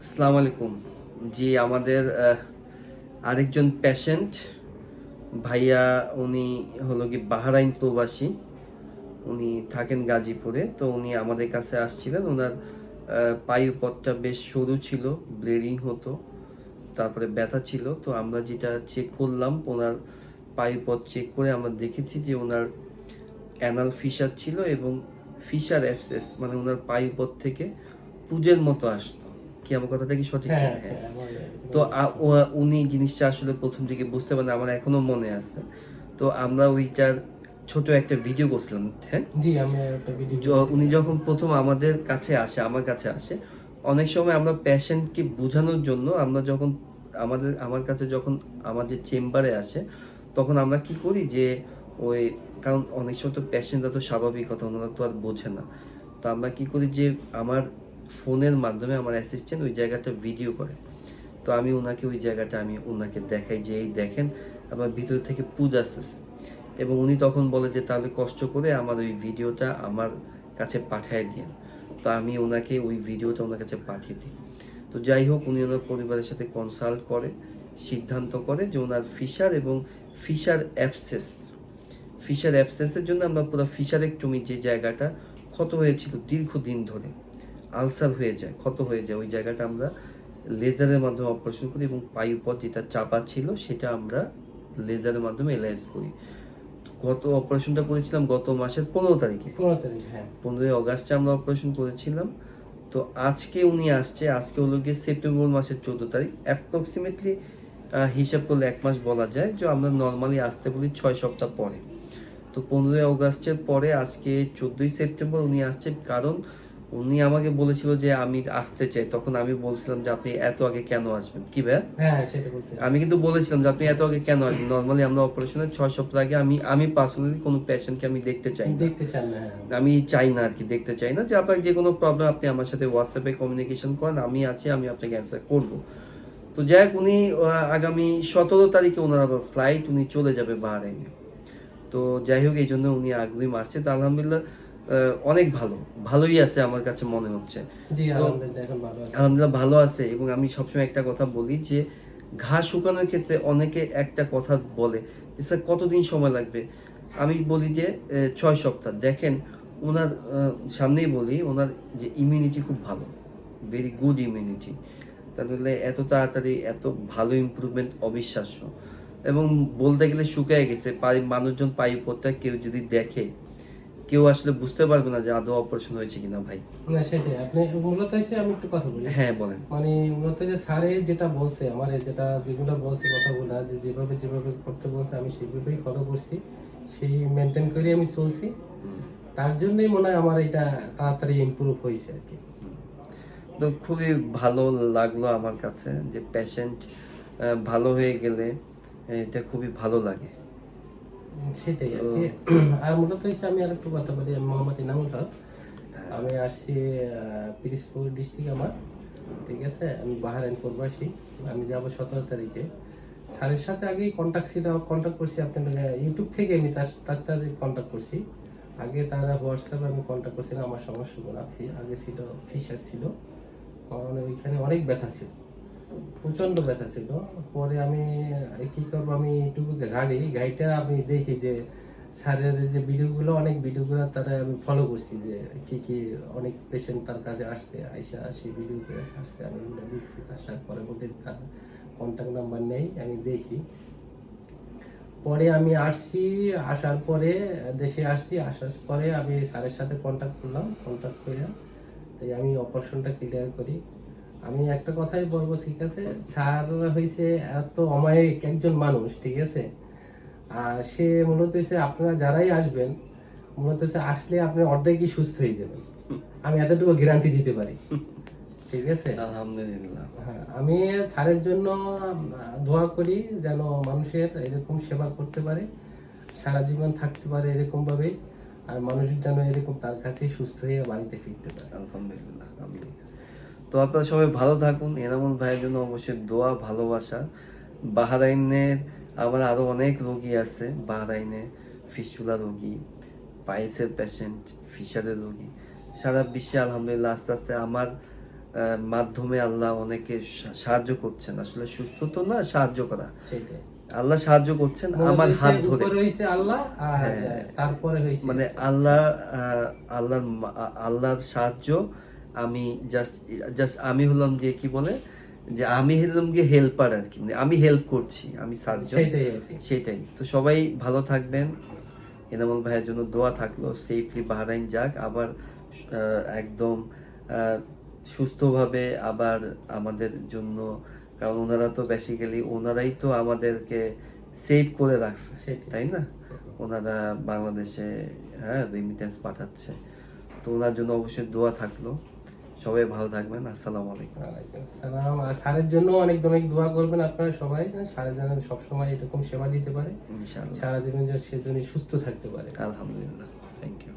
আসসালামু আলাইকুম। জি আমাদের আরেকজন পেশেন্ট ভাইয়া উনি হলো কি বাহারাইন প্রবাসী। উনি থাকেন গাজীপুরে তো উনি আমাদের কাছে আসছিলেন। ওনার আহ, পায়ু পথটা বেশ সরু ছিল ব্লিডিং হতো তারপরে ব্যথা ছিল। তো আমরা যেটা চেক করলাম ওনার পায়ু পথ চেক করে আমরা দেখেছি যে ওনার অ্যানাল ফিশার ছিল এবং ফিশার অ্যাপসেস মানে ওনার পায়ু পথ থেকে পুজের মতো আসতো। কি আমার কথাটা কি সঠিক হ্যাঁ? হ্যাঁ, তো উনি জিনিসটা আসলে প্রথম দিকে বুঝতে পারেন আমার এখনও মনে আছে। তো আমরা ওইটার ছোট একটা ভিডিও করছিলাম হ্যাঁ? জি আমি একটা ভিডিও উনি যখন প্রথম আমাদের কাছে আসে আমার কাছে আসে অনেক সময় আমরা পেশেন্টকে বোঝানোর জন্য আমরা যখন আমাদের আমার কাছে যখন আমাদের চেম্বারে আসে তখন আমরা কি করি যে ওই কারণ অনেক সময় তো পেশেন্টরা তো স্বাভাবিক কথা ওনারা তো আর বোঝে না। তো আমরা কি করি যে আমার ফোনের মাধ্যমে আমার অ্যাসিস্ট্যান্ট ওই জায়গাটা ভিডিও করে। তো আমি ওনাকে ওই জায়গাটা আমি ওনাকে দেখাই যে, এই দেখেন, আমার ভিতর থেকে পুজ আসতেছে। এবং উনি তখন বলে যে, তাহলে কষ্ট করে আমার ওই ভিডিওটা আমার কাছে পাঠিয়ে দিন তো আমি ওনাকে ওই ভিডিওটা ওনার কাছে পাঠিয়ে দিই। তো যাই হোক, উনি ওনার পরিবারের সাথে কনসাল্ট করে, সিদ্ধান্ত করে যে ওনার ফিশার এবং ফিশার অ্যাপসেস ফিশার অ্যাপসেসের জন্য আমরা পুরো ফিশারেকটমি যে জায়গাটা ক্ষত হয়েছিল দীর্ঘদিন ধরে আলসার হয়ে যায় ক্ষত হয়ে যায়। ওই জায়গাটা আমরা লেজারের মাধ্যমে অপারেশন করি এবং পায়ুপথ যেটা চাপা ছিল সেটা আমরা লেজারের মাধ্যমে এলাইজ করি। গত অপারেশনটা করেছিলাম গত মাসের পনেরো তারিখে। পনেরো তারিখ হ্যাঁ। পনেরোই অগাস্টে আমরা অপারেশন করেছিলাম। তো আজকে উনি আসছে আজকে হলো গিয়ে সেপ্টেম্বর মাসের চোদ্দ তারিখ। অ্যাপ্রক্সিমেটলি হিসাব করলে এক মাস বলা যায় যে আমরা নর্মালি আসতে বলি ছয় সপ্তাহ পরে। তো পনেরোই অগাস্টের পরে আজকে চোদ্দোই সেপ্টেম্বর উনি আসছে কারণ উনি আমাকে বলেছিল যে আমি আসতে চাই। তখন আমি বলছিলাম যে আপনি এত আগে কেন আসবেন? কি ভাই হ্যাঁ আমি কিন্তু বলেছিলাম যে আপনি এত আগে কেন আসবেন? নর্মালি আমরা অপারেশনের ছয় সপ্তাহ আগে আমি আমি পার্সোনালি কোনো পেশেন্টকে আমি দেখতে চাই দেখতে চান না হ্যাঁ। আমি চাই না আর কি দেখতে চাই না যে আপনার যে কোনো প্রবলেম আপনি আমার সাথে হোয়াটসঅ্যাপে কমিউনিকেশন করেন আমি আছি আমি আপনাকে অ্যান্সার করব। তো যাই হোক উনি আগামী সতেরো তারিখে ওনার আবার ফ্লাইট উনি চলে যাবে বাহারাইনে। তো যাই হোক এই জন্য উনি আগ্রহী আসছে। তো আলহামদুলিল্লাহ অনেক ভালো। ভালোই আছে আমার কাছে মনে হচ্ছে। আলহামদুলিল্লাহ ভালো আছে। এবং আমি সবসময় একটা কথা বলি যে ঘা শুকানোর ক্ষেত্রে অনেকে একটা কথা বলে যে স্যার কতদিন সময় লাগবে? আমি বলি যে ছয় সপ্তাহ। দেখেন ওনার সামনেই বলি ওনার যে ইমিউনিটি খুব ভালো। ভেরি গুড ইমিউনিটি তাহলে এত তাড়াতাড়ি এত ভালো ইমপ্রুভমেন্ট অবিশ্বাস্য। এবং বলতে গেলে শুকিয়ে গেছে। মানুষজন পায়ু পথটা কেউ যদি দেখে কেউ আসলে বুঝতে পারবে না যে আদৌ অপারেশন হয়েছে কিনা ভাই। না সেটাই। আপনি মূলত হচ্ছে আমি একটু কথা বলি। হ্যাঁ বলেন। মানে মূলত যে স্যারে যেটা বলছে আমার যেটা যেগুলো বলছে কথাগুলো যে যেভাবে যেভাবে করতে বলছে আমি সেইভাবেই ফলো করছি। সেই মেনটেন করে আমি চলছি। তার জন্যই মনে হয় আমার এটা তাড়াতাড়ি ইমপ্রুভ হয়েছে আর কি। তো খুবই ভালো লাগল আমার কাছে যে পেশেন্ট ভালো হয়ে গেলে এটা খুবই ভালো লাগে। সেটাই আর কি। আর মূলত হচ্ছে আমি আর একটু কথা বলি আমি মোহাম্মদ ইনামুল হক। আমি আসছি আহ, পিরিজপুর ডিস্ট্রিক্ট আমার ঠিক আছে? আমি বাহারাইন প্রবাসী। আমি যাব সতেরো তারিখে। স্যারের সাথে আগেই কন্ট্যাক্ট ছিল কন্ট্যাক্ট করছি আপনার ইউটিউব থেকে আমি তার তার সাথে কন্ট্যাক্ট করছি। আগে তারা হোয়াটসঅ্যাপে আমি কন্ট্যাক্ট করছিলাম আমার সমস্যা না। ফি- আগে ছিল ফিশার ছিল। মানে ওইখানে অনেক ব্যথা ছিল। প্রচণ্ড ব্যথা ছিল। পরে আমি কি করব আমি ইউটিউবে ঘাড়ি গাড়িটা আমি দেখি যে স্যারের যে ভিডিওগুলো, অনেক ভিডিওগুলো তারা আমি ফলো করছি যে কি কি অনেক পেশেন্ট তার কাছে আসছে, আইসা সেই ভিডিও করে আসছে, আমি ওগুলো দেখছি, তার সাথে পরে মধ্যে তার কন্ট্যাক্ট নাম্বার নেই, আমি দেখি। পরে আমি আসছি, আসার পরে দেশে আসছি, আসার পরে আমি স্যারের সাথে কন্ট্যাক্ট করলাম কন্ট্যাক্ট করে তাই আমি অপারেশনটা ক্লিয়ার করি। আমি একটা কথাই বলব ঠিক আছে? স্যার হয়েছে এত অমায়িক একজন মানুষ ঠিক আছে? আর সে মূলত হচ্ছে আপনারা যারাই আসবেন মূলত হচ্ছে আসলে আপনি অর্ধেকই সুস্থ হয়ে যাবেন। আমি এতটুকু গ্যারান্টি দিতে পারি। ঠিক আছে? আলহামদুলিল্লাহ। হ্যাঁ আমি স্যারের জন্য দোয়া করি যেন মানুষের এরকম সেবা করতে পারে সারা জীবন থাকতে পারে এরকম ভাবে আর মানুষ যেন এরকম তার কাছে সুস্থ হয়ে বাড়িতে ফিরতে পারে। আলহামদুলিল্লাহ। আমি তো আপনারা সবাই ভালো থাকুন। এনামুল ভাইয়ের জন্য অবশ্যই দোয়া ভালোবাসা। বাহারাইনের আমার আরও অনেক রোগী আছে। বাহারাইনে ফিস্টুলা রোগী পাইসের পেশেন্ট ফিশারের রোগী। সারা বিশ্বে আলহামদুলিল্লাহ আস্তে আস্তে আমার মাধ্যমে আল্লাহ অনেকে সাহায্য করছেন। আসলে সুস্থ তো না সাহায্য করা। আল্লাহ সাহায্য করছেন আমার হাত ধরে। আল্লাহ হ্যাঁ। তারপরে মানে আল্লাহ। আহ, আল্লাহর আল্লাহর সাহায্য আমি জাস্ট জাস্ট আমি হলাম যে কি বলে? যে আমি হলাম গিয়ে হেল্পার আর কি মানে আমি হেল্প করছি আমি সার্জন সেটাই সেটাই তো সবাই ভালো থাকবেন। এনামুল ভাইয়ের জন্য দোয়া থাকল সেফলি বাহরাইন যাক। আবার একদম সুস্থভাবে আবার আমাদের জন্য কারণ ওনারা তো বেসিক্যালি ওনারাই তো আমাদেরকে সেভ করে রাখছে তাই না? ওনারা বাংলাদেশে হ্যাঁ রেমিটেন্স পাঠাচ্ছে। তো ওনার জন্য অবশ্যই দোয়া থাকল। সবাই ভালো থাকবেন আসসালামু আলাইকুম। ওয়ালাইকুম আসসালাম। আর স্যারের জন্য অনেক অনেক দোয়া করবেন আপনারা সবাই স্যারের যেন সবসময় এরকম সেবা দিতে পারে। সারা জীবন যেন সে সুস্থ থাকতে পারে। আলহামদুলিল্লাহ। Thank you